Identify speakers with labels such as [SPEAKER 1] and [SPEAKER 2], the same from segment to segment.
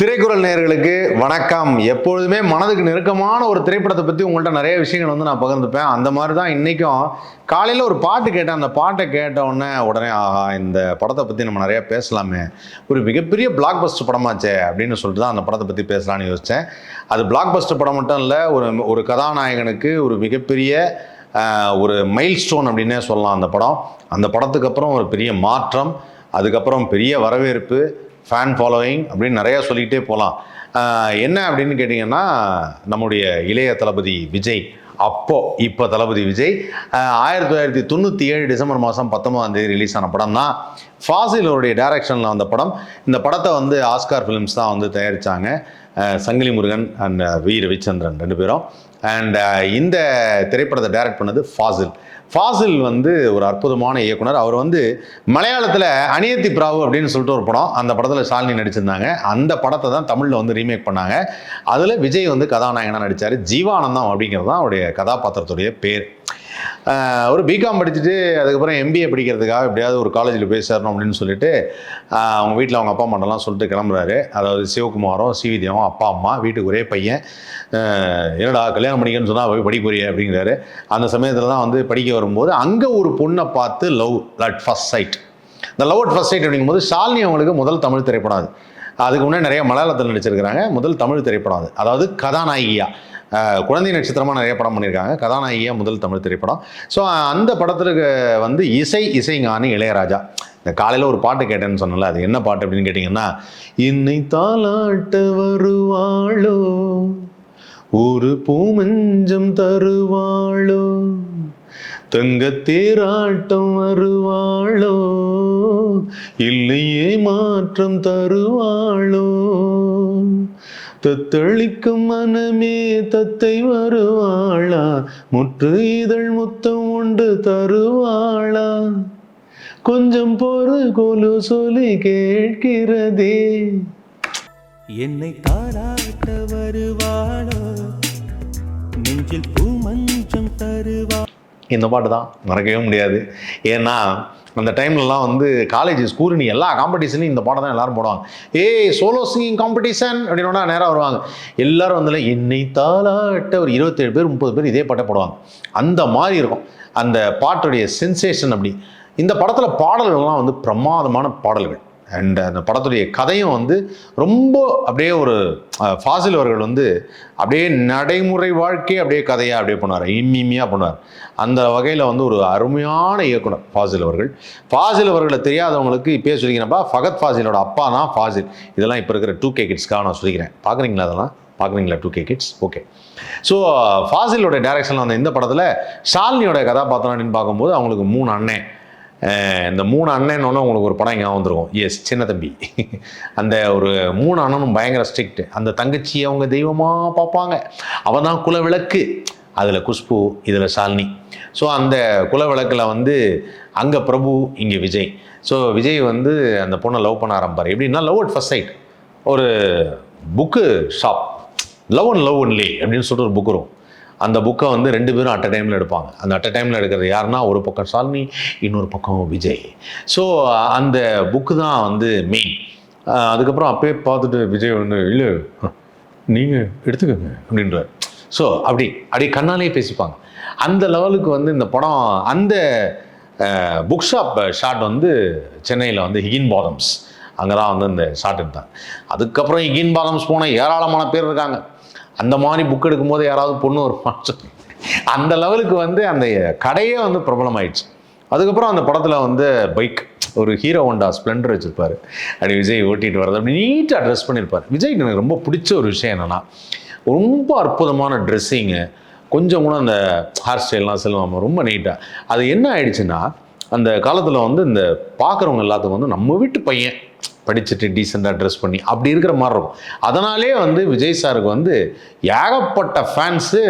[SPEAKER 1] திரைக்குறள் நேர்களுக்கு வணக்கம். எப்பொழுதுமே மனதுக்கு நெருக்கமான ஒரு திரைப்படத்தை பற்றி உங்கள்கிட்ட நிறைய விஷயங்கள் வந்து நான் பகிர்ந்துப்பேன். அந்த மாதிரி தான் இன்றைக்கும் காலையில் ஒரு பாட்டு கேட்டேன். அந்த பாட்டை கேட்டவுடனே உடனே ஆஹா இந்த படத்தை பற்றி நம்ம நிறையா பேசலாமே. ஒரு மிகப்பெரிய பிளாக் பஸ்டர் படமாச்சே அப்படின்னு சொல்லிட்டு தான் அந்த படத்தை பற்றி பேசலாம்னு யோசித்தேன் அது பிளாக் பஸ்டர் படம் மட்டும் இல்லை ஒரு ஒரு கதாநாயகனுக்கு ஒரு மிகப்பெரிய ஒரு மைல் ஸ்டோன் அப்படின்னே சொல்லலாம் அந்த படம். அந்த படத்துக்கு அப்புறம் ஒரு பெரிய மாற்றம் அதுக்கப்புறம் பெரிய வரவேற்பு ஃபேன் ஃபாலோயிங் அப்படின்னு நிறையா சொல்லிக்கிட்டே போகலாம். என்ன அப்படின்னு கேட்டிங்கன்னா நம்முடைய இளைய தளபதி விஜய் அப்போ இப்போ தளபதி விஜய் ஆயிரத்தி தொள்ளாயிரத்தி தொண்ணூற்றி ஏழு டிசம்பர் மாதம் பத்தொன்பதாம் தேதி ரிலீஸ் ஆன படம் தான். ஃபாசில் அவருடைய டைரக்ஷனில் வந்த படம். இந்த படத்தை வந்து ஆஸ்கார் ஃபிலிம்ஸ் தான் வந்து தயாரித்தாங்க சங்கிலி முருகன் அண்ட் வி. ரவிச்சந்திரன் ரெண்டு பேரும். அண்ட் இந்த திரைப்படத்தை டைரக்ட் பண்ணது ஃபாசில் ஃபாசில் வந்து ஒரு அற்புதமான இயக்குனர். அவர் வந்து மலையாளத்தில் அனியத்தி பிராவு அப்படின்னு சொல்லிட்டு ஒரு படம் அந்த படத்தில் ஷாலினி நடிச்சிருந்தாங்க. அந்த படத்தை தான் தமிழில் வந்து ரீமேக் பண்ணாங்க. அதில் விஜய் வந்து கதாநாயகனாக நடித்தார் ஜீவானந்தம் அப்படிங்கிறது தான் அவருடைய கதாபாத்திரத்துடைய பேர். ஒரு பிகாம் படிச்சுட்டு அதுக்கப்புறம் எம்பிஏ படிக்கிறதுக்காக எப்படியாவது ஒரு காலேஜில் போய் சேரணும் அப்படின்னு சொல்லிட்டு அவங்க வீட்டில் அவங்க அப்பா அம்மாட்டெல்லாம் சொல்லிட்டு கிளம்புறாரு. அதாவது சிவகுமாரும் சிவிதியாவும் அப்பா அம்மா வீட்டுக்கு ஒரே பையன். என்னடா கல்யாணம் பண்ணிக்கன்னு சொன்னால் போய் படிக்க போறிய அப்படிங்கிறாரு. அந்த சமயத்தில் தான் வந்து படிக்க வரும்போது அங்கே ஒரு பொண்ணை பார்த்து லவ் அட் ஃபஸ்ட் சைட் இந்த லவ் அட் ஃபஸ்ட் சைட் அப்படிங்கும்போது ஷாலினி அவங்களுக்கு முதல் தமிழ் திரைப்படம் அது. அதுக்கு முன்னாடி நிறைய மலையாளத்தில் நடிச்சிருக்கிறாங்க. முதல் தமிழ் திரைப்படம் அது. அதாவது கதாநாயகியா. குழந்தை நட்சத்திரமாக நிறைய படம் பண்ணியிருக்காங்க. கதாநாயகியாக முதல் தமிழ் திரைப்படம். ஸோ அந்த படத்துக்கு வந்து இசை இசைஞானி இளையராஜா. இந்த காலையில் ஒரு பாட்டு கேட்டேன்னு சொன்னல அது என்ன பாட்டு அப்படின்னு கேட்டிங்கன்னா இன்னை தாளாட்ட வருவாளோ? ஒரு பூமஞ்சம் தருவாளோ? தங்கத்தேராட்டம் வருவாளோ? இல்லையே மாற்றம் தருவாளோ? தத்தளிக்கும் மனமே தத்தை வருவாளா? முற்று இதழ் முத்தம் உண்டு தருவாளா? கொஞ்சம் பொறு கொலு சொல்லி கேட்கிறதே.
[SPEAKER 2] என்னை தாராட்ட வருவாளோ? நெஞ்சில் பூ மஞ்சம் தருவா
[SPEAKER 1] இந்த பாட்டு தான் மறக்கவே முடியாது. ஏன்னா அந்த டைம்லலாம் வந்து காலேஜ் ஸ்கூல் நீ எல்லா காம்படிஷன்லையும் இந்த பாட்டை தான் எல்லாரும் போடுவாங்க. ஏய் சோலோ சிங்கிங் காம்படிஷன் அப்படின்னா நேராக வருவாங்க. எல்லாரும் வந்து என்னை தாளாட்ட ஒரு இருபத்தேழு பேர் முப்பது பேர் இதே பாட்டை போடுவாங்க. அந்த மாதிரி இருக்கும். அந்த பாட்டுடைய சென்சேஷன் அப்படி. இந்த படத்தில் பாடல்கள்லாம் வந்து பிரமாதமான பாடல்கள். அண்ட் அந்த படத்துடைய கதையும் வந்து ரொம்ப அப்படியே ஒரு ஃபாசில் அவர்கள் வந்து அப்படியே நடைமுறை வாழ்க்கையே அப்படியே கதையாக அப்படியே பண்ணுவார் இம்மிமியாக பண்ணுவார் அந்த வகையில் வந்து ஒரு அருமையான இயக்குனர் ஃபாசில் அவர்கள். ஃபாசில் அவர்களை தெரியாதவங்களுக்கு இப்பயே சொல்லிக்கிறேன்ப்பா ஃபகத் ஃபாசிலோட அப்பா தான் ஃபாசில். இதெல்லாம் இப்போ இருக்கிற டூ கே கிட்ஸ்க்காக நான் சொல்லிக்கிறேன். பார்க்குறீங்களா அதெல்லாம்? பார்க்குறீங்களா two K kids okay so ஃபாசிலோட டைரக்ஷனில் வந்த இந்த படத்தில் ஷாலினியோட கதாபாத்திரம் அப்படின்னு பார்க்கும்போது அவங்களுக்கு மூணு அண்ணன். இந்த மூணு அண்ணன்னொன்னே உங்களுக்கு ஒரு படம் ஞாபகம் வந்துருக்கும். எஸ் சின்ன தம்பி. அந்த ஒரு மூணு அண்ணனும் பயங்கர ஸ்ட்ரிக்ட் அந்த தங்கச்சி அவங்க தெய்வமாக பார்ப்பாங்க. அவன் தான் குலவிளக்கு. அதில் குஷ்பு இதில் சாலினி. ஸோ அந்த குலவிளக்கில் வந்து அங்கே பிரபு இங்கே விஜய். ஸோ விஜய் வந்து அந்த பொண்ணை லவ் பண்ண ஆரம்பிப்பார். எப்படின்னா லவ் அட் ஃபஸ்ட் சைட் ஒரு book shop love and love only அப்படின்னு சொல்லிட்டு ஒரு புக் வரும். அந்த புக்கை வந்து ரெண்டு பேரும் அட் டைமில் எடுப்பாங்க. அந்த அட் டைமில் எடுக்கிறது யாருன்னா ஒரு பக்கம் சால்னி இன்னொரு பக்கம் விஜய் ஸோ அந்த புக்கு தான் வந்து மெயின் அதுக்கப்புறம் அப்பயே பார்த்துட்டு விஜய் வந்து இல்லை நீங்கள் எடுத்துக்கோங்க அப்படின்றார். ஸோ அப்படி அப்படி கண்ணாலே பேசிப்பாங்க. அந்த லெவலுக்கு வந்து இந்த படம் அந்த புக் ஷாப் ஷாட் வந்து சென்னையில் வந்து ஹிகின் பாதம்ஸ் அங்கே தான் வந்து இந்த ஷாட் எடுத்தாங்க. அதுக்கப்புறம் ஹிகின் பாதம்ஸ் போன ஏராளமான பேர் இருக்காங்க. அந்த மாதிரி புக் எடுக்கும்போது யாராவது பொண்ணு வருவான்னு அந்த லெவலுக்கு வந்து அந்த கடையே வந்து பிரபலமாயிடுச்சு. அதுக்கப்புறம் அந்த படத்தில் வந்து பைக் ஒரு ஹீரோ ஹோண்டா ஸ்ப்ளெண்டர் வச்சுருப்பாரு. அப்படி விஜய் ஓட்டிகிட்டு வரது அப்படி நீட்டாக ட்ரெஸ் பண்ணியிருப்பார் விஜய்க்கு எனக்கு ரொம்ப பிடிச்ச ஒரு விஷயம் என்னென்னா ரொம்ப அற்புதமான ட்ரெஸ்ஸிங்கு கொஞ்சம் கூட அந்த ஹேர் ஸ்டைல்லாம் செல்வாமல் ரொம்ப நீட்டாக அது என்ன ஆயிடுச்சுன்னா அந்த காலத்தில் வந்து இந்த பார்க்குறவங்க எல்லாத்துக்கும் வந்து நம்ம வீட்டு பையன் படிச்சுட்டு டீசெண்டாக ட்ரெஸ் பண்ணி அப்படி இருக்கிற மாதிரி இருக்கும். அதனாலே வந்து விஜய் சாருக்கு வந்து ஏகப்பட்ட ஃபேன்ஸு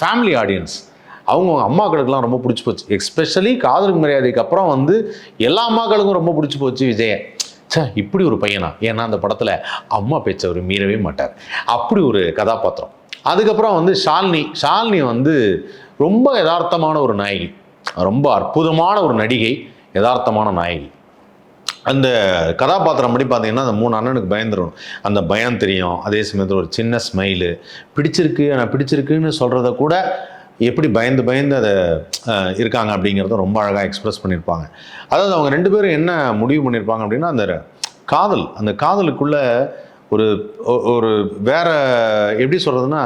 [SPEAKER 1] ஃபேமிலி ஆடியன்ஸ் அவங்க அம்மாக்களுக்கெல்லாம் ரொம்ப பிடிச்சி போச்சு. எஸ்பெஷலி காதலுக்கு மரியாதைக்கு அப்புறம் வந்து எல்லா அம்மாக்களுக்கும் ரொம்ப பிடிச்சி போச்சு விஜயை. ச்சே இப்படி ஒரு பையனா? ஏன்னா அந்த படத்தில் அம்மா பேச்சவர் மீறவே மாட்டார். அப்படி ஒரு கதாபாத்திரம். அதுக்கப்புறம் வந்து ஷாலினி. ஷாலினி வந்து ரொம்ப யதார்த்தமான ஒரு நாயகி. ரொம்ப அற்புதமான ஒரு நடிகை யதார்த்தமான நாயகி. அந்த கதாபாத்திரம் படி பார்த்தீங்கன்னா அந்த மூணு அண்ணனுக்கு பயந்துரும் அந்த பயம் தெரியும். அதே சமயத்தில் ஒரு சின்ன ஸ்மைலு பிடிச்சிருக்கு ஆனால் பிடிச்சிருக்குன்னு சொல்கிறத கூட எப்படி பயந்து பயந்து அதை இருக்காங்க அப்படிங்கிறத ரொம்ப அழகாக எக்ஸ்ப்ரெஸ் பண்ணியிருப்பாங்க. அதாவது அவங்க ரெண்டு பேரும் என்ன முடிவு பண்ணியிருப்பாங்க அப்படின்னா அந்த காதல் அந்த காதலுக்குள்ள ஒரு ஒரு வேற எப்படி சொல்கிறதுனா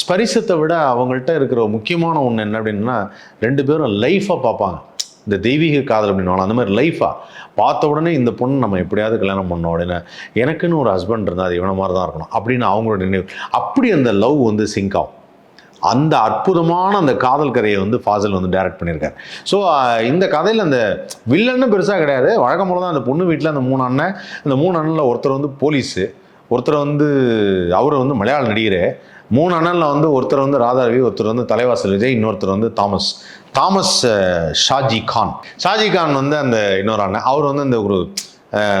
[SPEAKER 1] ஸ்பரிசத்தை விட அவங்கள்ட்ட இருக்கிற முக்கியமான ஒன்று என்ன அப்படின்னா ரெண்டு பேரும் லைஃப்பாக பார்ப்பாங்க. இந்த தெய்வீக காதல் அப்படின்னு அந்த மாதிரி லைஃபாக பார்த்த உடனே இந்த பொண்ணு நம்ம எப்படியாவது கல்யாணம் பண்ணோம் அப்படின்னு எனக்குன்னு ஒரு ஹஸ்பண்ட் இருந்தால் அது இவனை மாதிரி தான் இருக்கணும் அப்படின்னு அவங்களோட நினைவு. அப்படி அந்த லவ் வந்து சிங்க் ஆகும். அந்த அற்புதமான அந்த காதல் கதையை வந்து ஃபாசல் வந்து டைரக்ட் பண்ணியிருக்காரு. ஸோ இந்த கதையில் அந்த வில்லன்னு பெருசாக கிடையாது. வழக்கம் போல தான் அந்த பொண்ணு வீட்டில் அந்த மூணு அண்ணன் அந்த மூணு அண்ணனில் ஒருத்தர் வந்து போலீஸு ஒருத்தர் வந்து அவர் வந்து மலையாள நடிகர் மூணு அண்ணனில் வந்து ஒருத்தர் வந்து ராதாரவி ஒருத்தர் வந்து தலைவாசல் விஜய் இன்னொருத்தர் வந்து தாமஸ். தாமஸ் ஷாஜி கான். ஷாஜி கான் வந்து அந்த இன்னொரு அண்ணன். அவர் வந்து அந்த ஒரு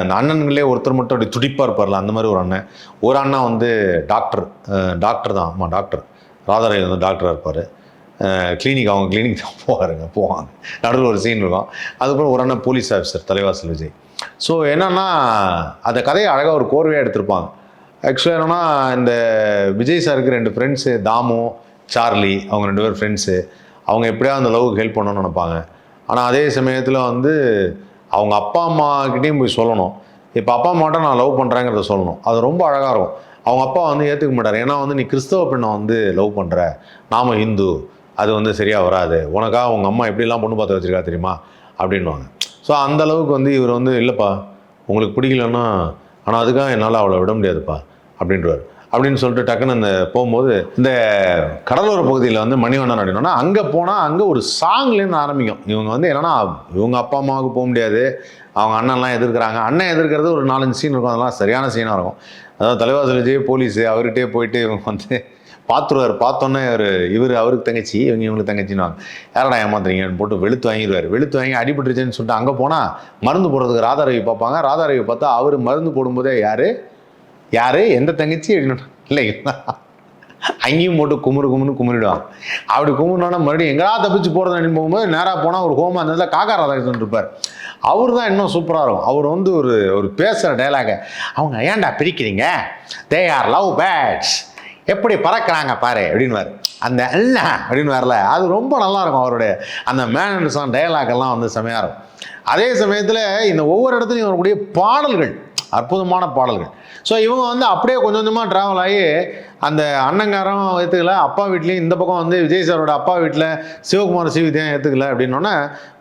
[SPEAKER 1] அந்த அண்ணன்களே ஒருத்தர் மட்டும் அப்படி துடிப்பாக இருப்பார்ல அந்த மாதிரி ஒரு அண்ணன். ஒரு அண்ணா வந்து டாக்டர் டாக்டர் தான். ஆமாம் டாக்டர். ராதாரவி வந்து டாக்டராக இருப்பார். கிளினிக் அவங்க கிளினிக் தான் போவாருங்க போவாங்க. நடுவில் ஒரு சீன் இருக்கும். அதுக்கப்புறம் ஒரு அண்ணன் police officer Thalaivasal Vijay. So என்னன்னா அந்த கதையை அழகாக ஒரு கோர்வையாக எடுத்திருப்பாங்க. ஆக்சுவலாக என்னன்னா இந்த விஜய் சாருக்கு ரெண்டு ஃப்ரெண்ட்ஸு தாமு சார்லி அவங்க ரெண்டு பேர் ஃப்ரெண்ட்ஸு அவங்க எப்படியாவது அந்த லவ்வுக்கு ஹெல்ப் பண்ணணும்னு நினைப்பாங்க. ஆனால் அதே சமயத்தில் வந்து அவங்க அப்பா அம்மாக்கிட்டேயும் போய் சொல்லணும். இப்போ அப்பா அம்மாட்ட நான் லவ் பண்ணுறேங்கிறத சொல்லணும். அது ரொம்ப அழகாக இருக்கும். அவங்க அப்பா வந்து ஏற்றுக்க மாட்டார். ஏன்னா வந்து நீ கிறிஸ்தவ பெண்ணை வந்து லவ் பண்ணுற நாம ஹிந்து. அது வந்து சரியாக வராது. உனக்காக உங்கள் அம்மா எப்படிலாம் பொண்ணு பார்த்து வச்சிருக்கா தெரியுமா? அப்படின்வாங்க ஸோ அந்த அளவுக்கு வந்து இவர் வந்து இல்லைப்பா உங்களுக்கு பிடிக்கலன்னா ஆனால் அதுக்காக என்னால் அவளை விட முடியாதுப்பா. அப்படின்றவர் அப்படின்னு சொல்லிட்டு டக்குன்னு அந்த போகும்போது இந்த கடலோர பகுதியில் வந்து மணிவண்ணன் அப்படின்னா அங்கே போனால் அங்கே ஒரு சாங்லேருந்து ஆரம்பிக்கும். இவங்க வந்து என்னன்னா இவங்க அப்பா அம்மாவுக்கு போக முடியாது. அவங்க அண்ணன்லாம் எதிர்க்கிறாங்க. அண்ணன் எதிர்க்கிறது ஒரு நாலஞ்சு சீன் இருக்கும். அதெல்லாம் சரியான சீனாக இருக்கும். அதாவது தலைவாசல் விஜய் போலீஸு அவர்கிட்டே போயிட்டு இவங்க வந்து பார்த்துருவார். பார்த்தோன்னே அவர் இவர் அவருக்கு தங்கச்சி இவங்க இவங்களுக்கு தங்கச்சின்னு யாரடா ஏமாத்துறீங்கன்னு போட்டு வெளுத்து வாங்கிடுவார். வெளுத்து வாங்கி அடிபட்டுருச்சுன்னு சொல்லிட்டு அங்கே போனால் மருந்து போடுறதுக்கு ராதாரவி பார்ப்பாங்க. ராதாரவி பார்த்தா அவர் மருந்து போடும்போதே யார்? யார்? எந்த தங்கச்சி? அப்படின்னு இல்லைங்களா அங்கேயும் போட்டு குமுறு குமுறு குமுறிடுவான் அப்படி குமுறினோன்னா மறுபடியும் எங்கடா தப்பிச்சு போகிறத போகும்போது நேராக போனால் ஒரு ஹோமா அந்த காக்கா ராதாகிருஷ்ணன் இருப்பார். அவர் தான் இன்னும் சூப்பராக இருக்கும். அவர் வந்து ஒரு ஒரு பேசுகிற டைலாக அவங்க ஏன்டா பிரிக்கிறீங்க? தே ஆர் லவ் பேட்ஸ் எப்படி பறக்கிறாங்க பாரு? அப்படின்வார் அந்த அல்ல அப்படின்னு வரல அது ரொம்ப நல்லா இருக்கும் அவருடைய அந்த மேன் அண்ட் எல்லாம் வந்து செமையாக இருக்கும். அதே சமயத்தில் இந்த ஒவ்வொரு இடத்துலையும் வரக்கூடிய பாடல்கள் அற்புதமான பாடல்கள். ஸோ இவங்க வந்து அப்படியே கொஞ்சம் கொஞ்சமாக ட்ராவல் ஆகி அந்த அண்ணங்காரம் ஏற்றுக்கல அப்பா வீட்லேயும் இந்த பக்கம் வந்து விஜய் சாரோட அப்பா வீட்டில் சிவகுமார் சிவிதையும் ஏற்றுக்கல அப்படின்னோடனே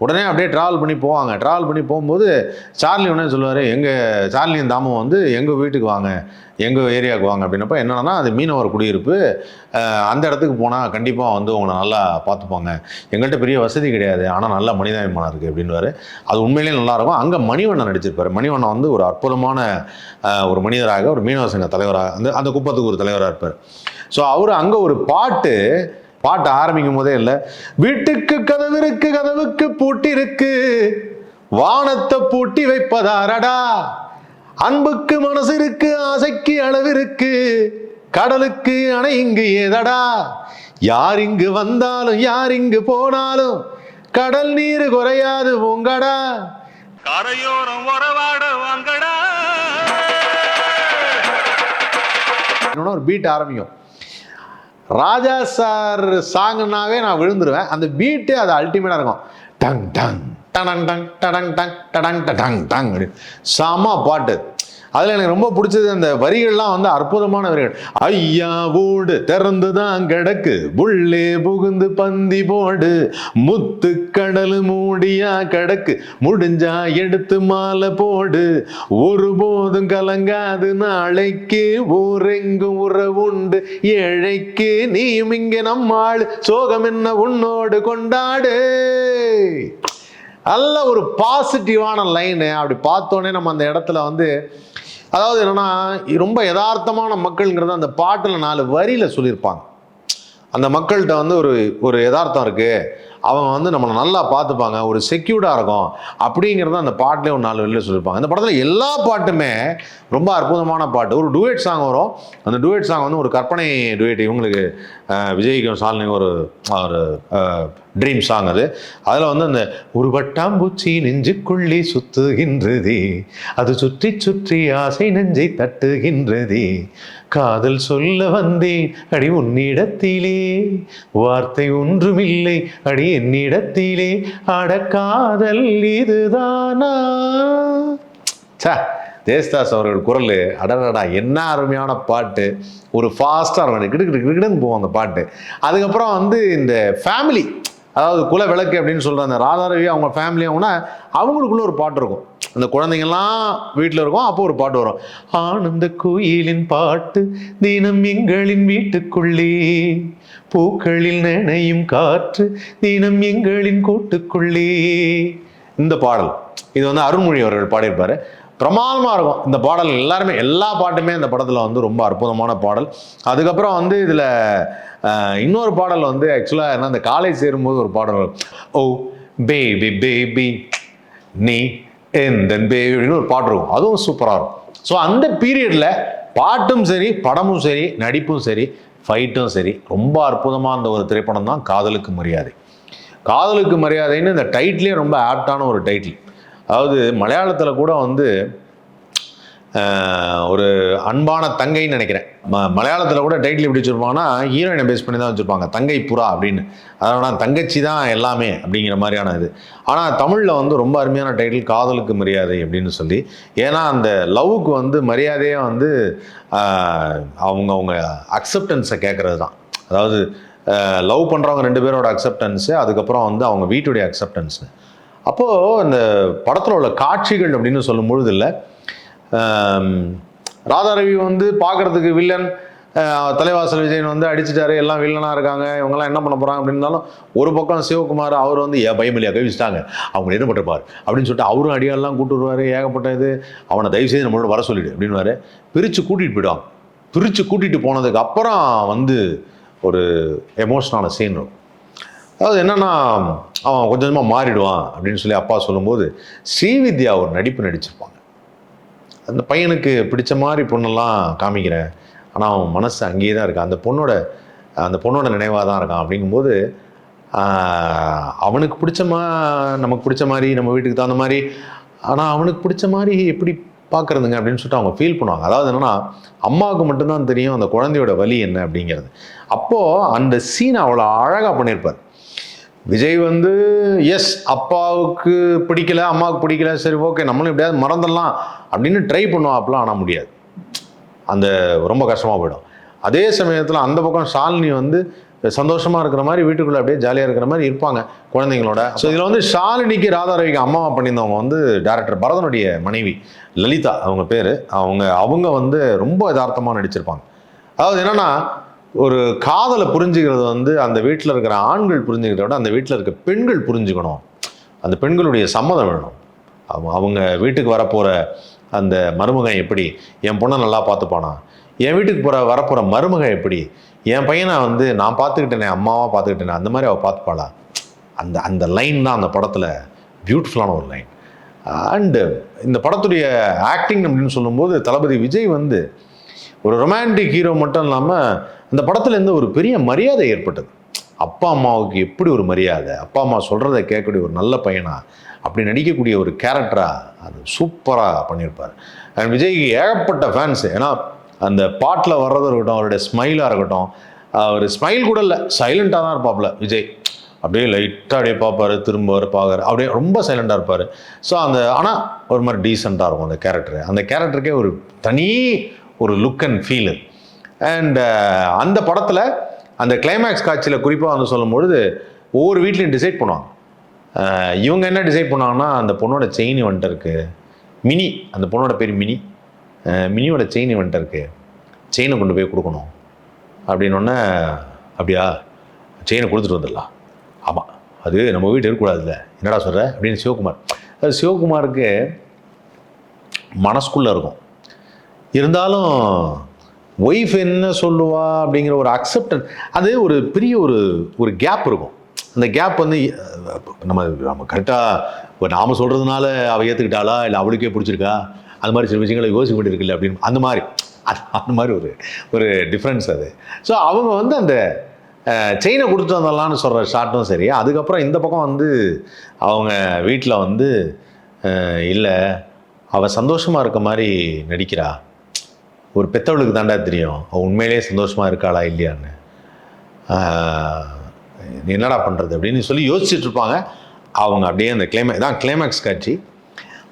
[SPEAKER 1] உடனே அப்படியே ட்ராவல் பண்ணி போவாங்க. ட்ராவல் பண்ணி போகும்போது சார்லி உடனே சொல்லுவார் எங்கள் சார்லியும் தாமும் வந்து எங்கள் வீட்டுக்கு வாங்க எங்கள் ஏரியாவுக்கு வாங்க. அப்படின்னப்ப என்னென்னா அது மீனவர் குடியிருப்பு. அந்த இடத்துக்கு போனால் கண்டிப்பாக வந்து உங்களை நல்லா பார்த்துப்பாங்க. எங்கள்கிட்ட பெரிய வசதி கிடையாது ஆனால் நல்ல மனிதாபிமானம் இருக்குது அப்படின்வாரு அது உண்மையிலேயே நல்லாயிருக்கும் அங்கே மணிவண்ணன் நடிச்சிருப்பார். மணிவண்ணன் வந்து ஒரு அற்புதமான ஒரு மனிதராக ஒரு மீனவ சங்க தலைவராக அந்த அந்த குப்பத்துக்கு ஒரு தலைவராக இருப்பார். ஸோ அவர் அங்கே ஒரு பாட்டு பாட்டு ஆரம்பிக்கும் போதே இல்லை வீட்டுக்கு கதவு இருக்கு கதவுக்கு பூட்டி இருக்கு வானத்தை பூட்டி வைப்பதாரடா அன்புக்கு மனசு இருக்கு ஆசைக்கு அளவு இருக்கு கடலுக்கு அணை இங்கு ஏதடா யார் இங்கு வந்தாலும் யார் இங்கு போனாலும் கடல் நீர் குறையாது உங்கடா.
[SPEAKER 3] கரையோரம் உறவாட வாங்கடா.
[SPEAKER 1] இன்னொன்று ஒரு பீட் ஆரம்பிக்கும். ராஜா சார் சாங்னாவே நான் விழுந்துருவேன். அந்த பீட்டு அது அல்டிமேட்டாக இருக்கும். டங் டங் டடங் டங் டடங் டங் டடங் டடங் டங் அப்படின்னு. செம பாட்டு. அதில் எனக்கு ரொம்ப பிடிச்சது அந்த வரிகள்லாம் வந்து அற்புதமான வரிகள். ஐயா ஓடு திறந்து தான் கிடக்கு உள்ளே புகுந்து பந்தி போடு முத்து கடல் மூடியா கிடக்கு முடிஞ்சா எடுத்து மாலை போடு ஒருபோதும் கலங்காது நாளைக்கு ஊரெங்கும் உறவுண்டு ஏழைக்கு நீ இங்க நம்மாள் சோகம் என்ன உன்னோடு கொண்டாடு. நல்ல ஒரு பாசிட்டிவான லைனு அப்படி பார்த்தோன்னே நம்ம அந்த இடத்துல வந்து அதாவது என்னன்னா ரொம்ப யதார்த்தமான மக்கள்ங்கிறத அந்த பாட்டில் நாலு வரியில் சொல்லியிருப்பாங்க. அந்த மக்கள்கிட்ட வந்து ஒரு ஒரு யதார்த்தம் இருக்குது அவங்க வந்து நம்மளை நல்லா பார்த்துப்பாங்க ஒரு செக்யூர்டாக இருக்கும் அப்படிங்கிறத அந்த பாட்டிலே ஒரு நாலு வெளியில் சொல்லியிருப்பாங்க. அந்த படத்தில் எல்லா பாட்டுமே ரொம்ப அற்புதமான பாட்டு. ஒரு டூயட் சாங் வரும். அந்த டூயட் சாங் வந்து ஒரு கற்பனை டூயட் இவங்களுக்கு விஜய்க்கும் சாலினி ஒரு ஒரு ட்ரீம் சாங் அது. அதில் வந்து அந்த ஒரு வட்டாம்பூச்சி நெஞ்சுக்குள்ளி சுத்துகின்றதே. அது சுற்றி சுற்றி ஆசை நெஞ்சை தட்டுகின்றதே. காதல் சொல்ல வந்தேன் அடி உன்னிடத்திலே. வார்த்தை ஒன்றுமில்லை அடி என்னிடத்திலே. அட காதல் இதுதானா? சா தேஸ்தாஸ் அவர்கள் குரல் அடடடா என்ன அருமையான பாட்டு. ஒரு ஃபாஸ்ட்டாக இருக்கும் கிடு கிடு போகும் அந்த பாட்டு. அதுக்கப்புறம் வந்து இந்த ஃபேமிலி அதாவது குல விளக்கு அப்படின்னு சொல்கிற அந்த ராதாரவி அவங்க ஃபேமிலி அவங்கன்னா அவங்களுக்குள்ள ஒரு பாட்டு இருக்கும். அந்த குழந்தைங்கள்லாம் வீட்டில் இருக்கும் அப்போ ஒரு பாட்டு வரும். ஆனந்த கோயிலின் பாட்டு தினம் எங்களின் வீட்டுக்குள்ளே. பூக்களில் நினையும் காற்று தினம் எங்களின் கூட்டுக்குள்ளே. இந்த பாடல். இது வந்து அருண்மொழி அவர்கள் பாடியிருப்பார். பிரமாதமாக இருக்கும். இந்த பாடல் எல்லாருமே எல்லா பாட்டுமே இந்த படத்தில் வந்து ரொம்ப அற்புதமான பாடல். அதுக்கப்புறம் வந்து இதில் இன்னொரு பாடல் வந்து ஆக்சுவலாக என்ன இந்த காலேஜ் சேரும்போது ஒரு பாடல் ஓ பேபி பேபி நீ எந்த பேபின்னு ஒரு பாட்டு இருக்கும். அதுவும் சூப்பராக இருக்கும். ஸோ அந்த பீரியடில் பாட்டும் சரி படமும் சரி நடிப்பும் சரி ஃபைட்டும் சரி ரொம்ப அற்புதமாக அந்த ஒரு திரைப்படம் தான் காதலுக்கு மரியாதை. காதலுக்கு மரியாதைன்னு இந்த டைட்டிலே ரொம்ப ஆப்டான ஒரு டைட்டில் அதாவது மலையாளத்தில் கூட வந்து ஒரு அன்பான தங்கைன்னு நினைக்கிறேன். ம மலையாளத்தில் கூட டைட்டில் எப்படி வச்சுருப்பாங்கன்னா ஹீரோயினை பேஸ் பண்ணி தான் வச்சுருப்பாங்க. தங்கை புறா அப்படின்னு. அதாவது தங்கச்சி தான் எல்லாமே அப்படிங்கிற மாதிரியான இது. ஆனால் தமிழில் வந்து ரொம்ப அருமையான டைட்டில் காதலுக்கு மரியாதை அப்படின்னு சொல்லி. ஏன்னா அந்த லவ்வுக்கு வந்து மரியாதையே வந்து அவங்க அவங்க அக்செப்டன்ஸை கேட்குறது தான். அதாவது லவ் பண்ணுறவங்க ரெண்டு பேரோட அக்செப்டன்ஸு அதுக்கப்புறம் வந்து அவங்க வீட்டுடைய அக்செப்டன்ஸு அப்போது இந்த படத்தில் உள்ள காட்சிகள் அப்படின்னு சொல்லும் பொழுது இல்லை ராதாரவி வந்து பார்க்குறதுக்கு வில்லன் தலைவாசல் விஜயன் வந்து அடிச்சிட்டாரு எல்லாம் வில்லனாக இருக்காங்க இவங்கெல்லாம் என்ன பண்ண போகிறாங்க அப்படின்னாலும் ஒரு பக்கம் சிவகுமார் அவர் வந்து ஏன் பயமில்லையா கவிச்சிட்டாங்க அவங்க என்ன பண்ணிருப்பார் அப்படின்னு சொல்லிட்டு அவரும் அடியாலெலாம் கூட்டு வருவார் ஏகப்பட்ட இது அவனை தயவு செய்து நம்மளோட வர சொல்லிடு அப்படின்னு பிரித்து கூட்டிகிட்டு போயிடுவாங்க பிரித்து கூட்டிகிட்டு போனதுக்கு அப்புறம் வந்து ஒரு எமோஷனான சீன் இருக்கும் அதாவது என்னன்னா அவன் கொஞ்சம் கொஞ்சமாக மாறிடுவான் அப்படின்னு சொல்லி அப்பா சொல்லும்போது ஸ்ரீவித்யா ஒரு நடிப்பு நடிச்சிருப்பாங்க. அந்த பையனுக்கு பிடிச்ச மாதிரி பொண்ணெல்லாம் காமிக்கிறேன். ஆனால் அவன் மனசு அங்கேயே தான் இருக்கான் அந்த பொண்ணோட அந்த பொண்ணோட நினைவாக தான் இருக்கான் அப்படிங்கும்போது அவனுக்கு பிடிச்ச மா நமக்கு பிடிச்ச மாதிரி நம்ம வீட்டுக்கு தகுந்த மாதிரி ஆனால் அவனுக்கு பிடிச்ச மாதிரி எப்படி பார்க்குறதுங்க அப்படின்னு சொல்லிட்டு அவங்க ஃபீல் பண்ணுவாங்க. அதாவது என்னென்னா அம்மாவுக்கு மட்டும்தான் தெரியும் அந்த குழந்தையோட வலி என்ன அப்படிங்கிறது. அப்போது அந்த சீன் அவ்வளோ அழகாக பண்ணியிருப்பார். விஜய் வந்து எஸ் அப்பாவுக்கு பிடிக்கல அம்மாவுக்கு பிடிக்கல சரி ஓகே நம்மளும் எப்படியாவது மறந்துடலாம் அப்படின்னு ட்ரை பண்ணுவாப்லாம் ஆனால் முடியாது. அந்த ரொம்ப கஷ்டமாக போயிடும். அதே சமயத்தில் அந்த பக்கம் ஷாலினி வந்து சந்தோஷமாக இருக்கிற மாதிரி வீட்டுக்குள்ளே அப்படியே ஜாலியாக இருக்கிற மாதிரி இருப்பாங்க குழந்தைங்களோட. ஸோ இதில் வந்து ஷாலினிக்கு ராதாரவிக்கு அம்மாவா பண்ணியிருந்தவங்க வந்து டேரக்டர் பரதனுடைய மனைவி லலிதா அவங்க பேர். அவங்க அவங்க வந்து ரொம்ப யதார்த்தமாக நடிச்சிருப்பாங்க. அதாவது என்னென்னா ஒரு காதலை புரிஞ்சுக்கிறது வந்து அந்த வீட்டில் இருக்கிற ஆண்கள் புரிஞ்சுக்கிறத விட அந்த வீட்டில் இருக்க பெண்கள் புரிஞ்சுக்கணும். அந்த பெண்களுடைய சம்மதம் வேணும். அவங்க அவங்க வீட்டுக்கு வரப்போகிற அந்த மருமகன் எப்படி? என் பொண்ணை நல்லா பார்த்துப்பானா? என் வீட்டுக்கு போகிற வரப்போகிற மருமகன் எப்படி? என் பையனை வந்து நான் பார்த்துக்கிட்டேனே அம்மாவாக பார்த்துக்கிட்டேனே அந்த மாதிரி அவள் பார்த்துப்பாளா? அந்த அந்த லைன் தான் அந்த படத்தில் பியூட்டிஃபுல்லான ஒரு லைன் அண்டு இந்த படத்துடைய ஆக்டிங் அப்படின்னு சொல்லும்போது தளபதி விஜய் வந்து ஒரு ரொமான்டிக் ஹீரோ மட்டும் இல்லாமல் அந்த படத்துலேருந்து ஒரு பெரிய மரியாதை ஏற்பட்டது. அப்பா அம்மாவுக்கு எப்படி ஒரு மரியாதை? அப்பா அம்மா சொல்கிறத கேட்கக்கூடிய ஒரு நல்ல பையனா? அப்படி நடிக்கக்கூடிய ஒரு கேரக்டராக அது சூப்பராக பண்ணியிருப்பார். அண்ட் விஜய்க்கு ஏகப்பட்ட ஃபேன்ஸு ஏன்னா அந்த பாட்டில் வர்றது இருக்கட்டும் அவருடைய ஸ்மைலாக இருக்கட்டும் அவர் ஸ்மைல் கூட இல்லை சைலண்ட்டாக தான் இருப்பாப்புல விஜய். அப்படியே லைட்டாக அப்படியே பார்ப்பாரு திரும்புவார் பார்க்குறாரு. அப்படியே ரொம்ப சைலண்டாக இருப்பார். ஸோ அந்த ஆனால் ஒரு மாதிரி டீசெண்டாக இருக்கும் அந்த கேரக்டர் அந்த கேரக்டருக்கே ஒரு தனி ஒரு லுக் அண்ட் ஃபீலு அண்ட் அந்த படத்தில் அந்த கிளைமேக்ஸ் காட்சியில் குறிப்பாக வந்து சொல்லும்பொழுது ஒவ்வொரு வீட்லையும் டிசைட் பண்ணுவாங்க. Uh, இவங்க என்ன டிசைட் பண்ணுவாங்கன்னா அந்த பொண்ணோட செயின் வந்துட்டு இருக்கு. மினி அந்த பொண்ணோட பேர் மினி. Uh, மினியோட செயின் வந்துட்டு இருக்கு. செயினை கொண்டு போய் கொடுக்கணும். அப்படின்னொன்னே அப்படியா? செயினை கொடுத்துட்டு வந்துடலாம். ஆமாம் அது நம்ம வீட்டு இருக்கக்கூடாதுல்ல. என்னடா சொல்கிற அப்படின்னு சிவகுமார். அது சிவகுமாருக்கு மனசுக்குள்ளே இருக்கும். இருந்தாலும் ஒய்ஃப் என்ன சொல்லுவா அப்படிங்கிற ஒரு அக்செப்டன் அது ஒரு பெரிய ஒரு ஒரு கேப் இருக்கும். அந்த கேப் வந்து நம்ம நம்ம கரெக்டாக நாம் சொல்கிறதுனால அவள் ஏற்றுக்கிட்டாளா இல்லை அவளுக்கே பிடிச்சிருக்கா? அது மாதிரி சில விஷயங்களை யோசிக்க வேண்டியிருக்குல்ல அப்படின்னு அந்த மாதிரி. அது அந்த மாதிரி ஒரு ஒரு டிஃப்ரென்ஸ் அது. ஸோ அவங்க வந்து அந்த செயினை கொடுத்து வந்தலான்னு சொல்கிற ஷார்ட்டும் சரி. அதுக்கப்புறம் இந்த பக்கம் வந்து அவங்க வீட்டில் வந்து இல்லை அவள் சந்தோஷமாக இருக்க மாதிரி நடிக்கிறா. ஒரு பெத்தவளுக்கு தாண்டா தெரியும். அவள் உண்மையிலேயே சந்தோஷமாக இருக்காளா இல்லையான்னு. நீ என்னடா பண்ணுறது அப்படின்னு சொல்லி யோசிச்சுட்டு இருப்பாங்க. அவங்க அப்படியே அந்த கிளைமே தான் கிளைமேக்ஸ் காட்சி.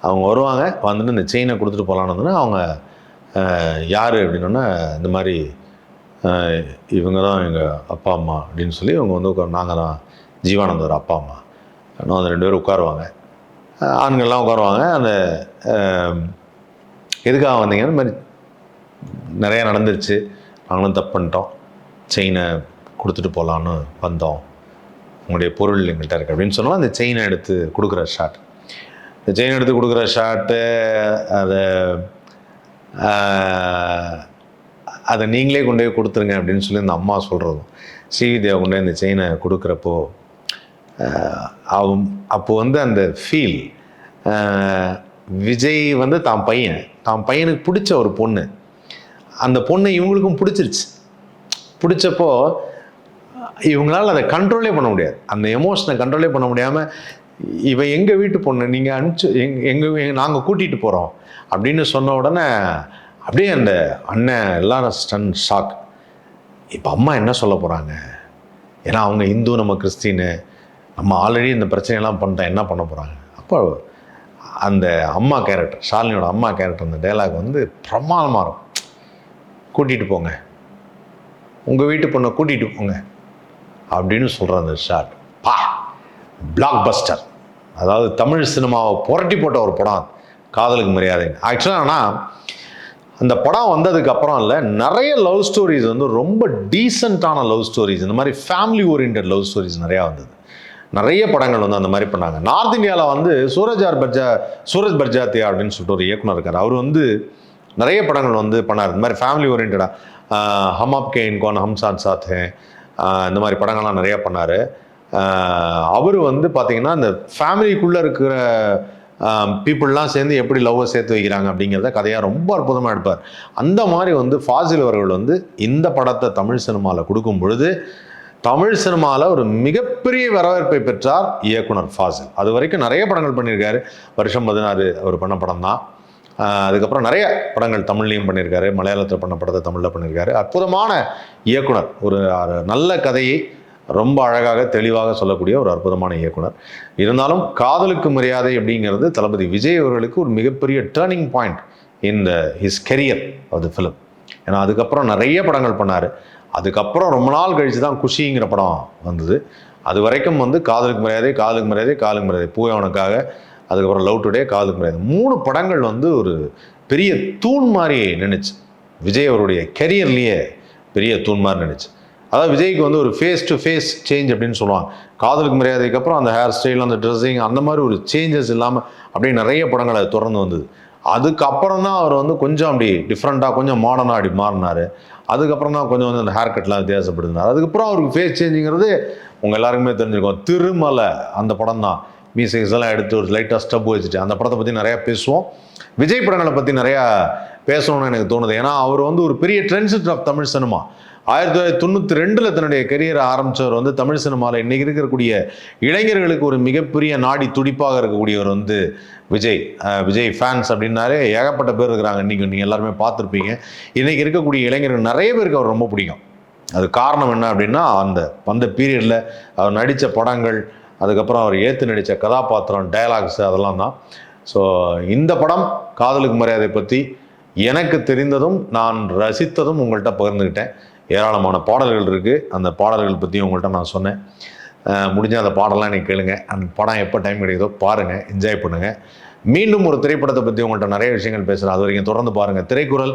[SPEAKER 1] அவங்க வருவாங்க வந்துட்டு இந்த செயினை கொடுத்துட்டு போகலான்னு அவங்க யார் அப்படின்னா இந்த மாதிரி இவங்க தான் எங்கள் அப்பா அம்மா அப்படின்னு சொல்லி இவங்க வந்து உட்கார் நாங்கள் தான் ஜீவானந்தர் அப்பா அம்மா. இன்னும் அந்த ரெண்டு பேரும் உட்காருவாங்க. ஆண்கள்லாம் உட்காருவாங்க. அந்த எதுக்காக வந்தீங்கன்னா இந்த மாதிரி நிறையா நடந்துருச்சு. நாங்களும் தப்பு பண்ணிட்டோம். செயினை கொடுத்துட்டு போகலான்னு வந்தோம். உங்களுடைய பொருள் எங்கள்கிட்ட இருக்குது அப்படின்னு சொன்னால் அந்த செயினை எடுத்து கொடுக்குற ஷாட் இந்த செயின் எடுத்து கொடுக்குற ஷாட்டு அதை அதை நீங்களே கொண்டு போய் கொடுத்துருங்க அப்படின்னு சொல்லி இந்த அம்மா சொல்கிறதும் ஸ்ரீவித்யா கொண்டு போய் அந்த செயினை கொடுக்குறப்போ அவன் அப்போ வந்து அந்த ஃபீல் விஜய் வந்து தான் பையன். தான் பையனுக்கு பிடிச்ச ஒரு பொண்ணு. அந்த பொண்ணை இவங்களுக்கும் பிடிச்சிருச்சு. பிடிச்சப்போ இவங்களால அதை கண்ட்ரோலே பண்ண முடியாது. அந்த எமோஷனை கண்ட்ரோலே பண்ண முடியாமல் இவன் எங்கள் வீட்டு பொண்ணு நீங்கள் அனுப்பிச்சு எங் எங்கள் நாங்கள் கூட்டிகிட்டு போகிறோம் அப்படின்னு சொன்ன உடனே அப்படியே அந்த அண்ணன் எல்லாரும் ஸ்டன் ஷாக் இப்போ அம்மா என்ன சொல்ல போகிறாங்க ஏன்னா அவங்க இந்து நம்ம கிறிஸ்டின்னு நம்ம ஆல்ரெடி இந்த பிரச்சனையெல்லாம் பண்ணிட்டோம் என்ன பண்ண போகிறாங்க அப்போ அந்த அம்மா கேரக்டர் ஷாலினியோட அம்மா கேரக்டர் அந்த டைலாக் வந்து பிரமாதமாக இருக்கும். கூட்டிகிட்டு போங்க. உங்கள் வீட்டு பொண்ணை கூட்டிகிட்டு போங்க. அப்படின்னு சொல்கிற அந்த ஷாட் பா! பிளாக் பஸ்டர் அதாவது தமிழ் சினிமாவை புரட்டி போட்ட ஒரு படம். காதலுக்கு மரியாதை ஆக்சுவலாக ஆனால் அந்த படம் வந்ததுக்கப்புறம் இல்லை நிறைய லவ் ஸ்டோரிஸ் வந்து ரொம்ப டீசெண்டான லவ் ஸ்டோரிஸ் இந்த மாதிரி ஃபேமிலி ஓரியன்ட் லவ் ஸ்டோரிஸ் நிறையா வந்தது. நிறைய படங்கள் வந்து அந்த மாதிரி பண்ணாங்க. நார்த் இந்தியாவில் வந்து சூரஜார் பர்ஜா சூரஜ் பர்ஜாத்தியா அப்படின்னு சொல்லிட்டு ஒரு இயக்குனர் இருக்கார். அவர் வந்து நிறைய படங்கள் வந்து பண்ணார். இந்த மாதிரி ஃபேமிலி ஓரியன்டாக ஹம் ஆப் கே இன்கோன் ஹம் சாத் இந்த மாதிரி படங்கள்லாம் நிறையா பண்ணார். அவர் வந்து பார்த்திங்கன்னா இந்த ஃபேமிலிக்குள்ளே இருக்கிற பீப்புளெலாம் சேர்ந்து எப்படி லவ்வை சேர்த்து வைக்கிறாங்க அப்படிங்கிறத கதையாக ரொம்ப அற்புதமாக எடுப்பார். அந்த மாதிரி வந்து ஃபாசில் அவர்கள் வந்து இந்த படத்தை தமிழ் சினிமாவில் கொடுக்கும் பொழுது தமிழ் சினிமாவில் ஒரு மிகப்பெரிய வரவேற்பை பெற்றார் இயக்குனர் ஃபாசில். அது வரைக்கும் நிறைய படங்கள் பண்ணியிருக்காரு. வருஷம் பதினாறு அவர் பண்ண படம் தான் அதுக்கப்புறம் நிறைய படங்கள் தமிழ்லையும் பண்ணியிருக்காரு. மலையாளத்தில் பண்ண படத்தை தமிழில் பண்ணியிருக்காரு. அற்புதமான இயக்குனர். ஒரு நல்ல கதையை ரொம்ப அழகாக தெளிவாக சொல்லக்கூடிய ஒரு அற்புதமான இயக்குனர். இருந்தாலும் காதலுக்கு மரியாதை அப்படிங்கிறது தளபதி விஜய் அவர்களுக்கு ஒரு மிகப்பெரிய டேர்னிங் பாயிண்ட் இந்த his career of the film ஏன்னா அதுக்கப்புறம் நிறைய படங்கள் பண்ணார். அதுக்கப்புறம் ரொம்ப நாள் கழித்து தான் குஷிங்கிற படம் வந்தது. அது வரைக்கும் வந்து காதலுக்கு மரியாதை காதலுக்கு மரியாதை காதலுக்கு மரியாதை. பூயவனுக்காக அதுக்கப்புறம் லவ் டுடே காது மரியாதை மூணு படங்கள் வந்து ஒரு பெரிய தூண் மாதிரி நின்றுச்சு விஜய் அவருடைய கெரியர்லேயே பெரிய தூண் மாதிரி நின்றுச்சு அதாவது விஜய்க்கு வந்து ஒரு ஃபேஸ் டு ஃபேஸ் சேஞ்ச் அப்படின்னு சொல்லுவாங்க. காதலுக்கு மரியாதைக்கு அப்புறம் அந்த ஹேர் ஸ்டைல் அந்த ட்ரெஸ்ஸிங் அந்த மாதிரி ஒரு சேஞ்சஸ் இல்லாமல் அப்படியே நிறைய படங்கள் அது தொடர்ந்து வந்தது. அதுக்கப்புறம் தான் அவர் வந்து கொஞ்சம் அப்படி டிஃப்ரெண்ட்டாக கொஞ்சம் மாடர்னாக அப்படி மாறினார். அதுக்கப்புறம் தான் கொஞ்சம் வந்து அந்த ஹேர் கட்லாம் வித்தியாசப்படுத்தினார். அதுக்கப்புறம் அவருக்கு ஃபேஸ் சேஞ்சுங்கிறது உங்கள் எல்லாருக்குமே தெரிஞ்சுருக்கோம். திருமலை அந்த படம் தான். மியூசிக்ஸ் எல்லாம் எடுத்து ஒரு லைட்டாக ஸ்டப் வச்சுட்டு அந்த படத்தை பற்றி நிறையா பேசுவோம். விஜய் படங்களை பற்றி நிறையா பேசணும்னு எனக்கு தோணுது. ஏன்னா அவர் வந்து ஒரு பெரிய ட்ரெண்ட் ஆஃப் தமிழ் சினிமா ஆயிரத்தி தொள்ளாயிரத்தி தொண்ணூற்றி ரெண்டில் தன்னுடைய கெரியரை ஆரம்பித்தவர் வந்து தமிழ் சினிமாவில் இன்றைக்கி இருக்கக்கூடிய இளைஞர்களுக்கு ஒரு மிகப்பெரிய நாடி துடிப்பாக இருக்கக்கூடியவர் வந்து விஜய். விஜய் ஃபேன்ஸ் அப்படின்னாலே ஏகப்பட்ட பேர் இருக்கிறாங்க. இன்றைக்கி நீங்கள் எல்லாருமே பார்த்துருப்பீங்க. இன்றைக்கி இருக்கக்கூடிய இளைஞர்கள் நிறைய பேருக்கு அவர் ரொம்ப பிடிக்கும். அது காரணம் என்ன அப்படின்னா அந்த அந்த பீரியடில் அவர் நடித்த படங்கள் அதுக்கப்புறம் அவர் ஏற்று நடித்த கதாபாத்திரம் டயலாக்ஸ் அதெல்லாம் தான். ஸோ இந்த படம் காதலுக்கு மரியாதை பற்றி எனக்கு தெரிந்ததும் நான் ரசித்ததும் உங்கள்கிட்ட பகிர்ந்துக்கிட்டேன் ஏராளமான பாடல்கள் இருக்குது அந்த பாடல்கள் பற்றி உங்கள்கிட்ட நான் சொன்னேன். முடிஞ்ச அந்த பாடலாம் நீங்கள் கேளுங்க. அந்த படம் எப்போ டைம் கிடைக்குதோ பாருங்கள் என்ஜாய் பண்ணுங்கள் மீண்டும் ஒரு திரைப்படத்தை பற்றி உங்கள்கிட்ட நிறைய விஷயங்கள் பேசுகிறேன் அது வரைக்கும் தொடர்ந்து பாருங்கள் திரைக்குறள்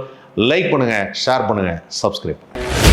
[SPEAKER 1] லைக் பண்ணுங்கள் ஷேர் பண்ணுங்கள் சப்ஸ்கிரைப் பண்ணுங்கள்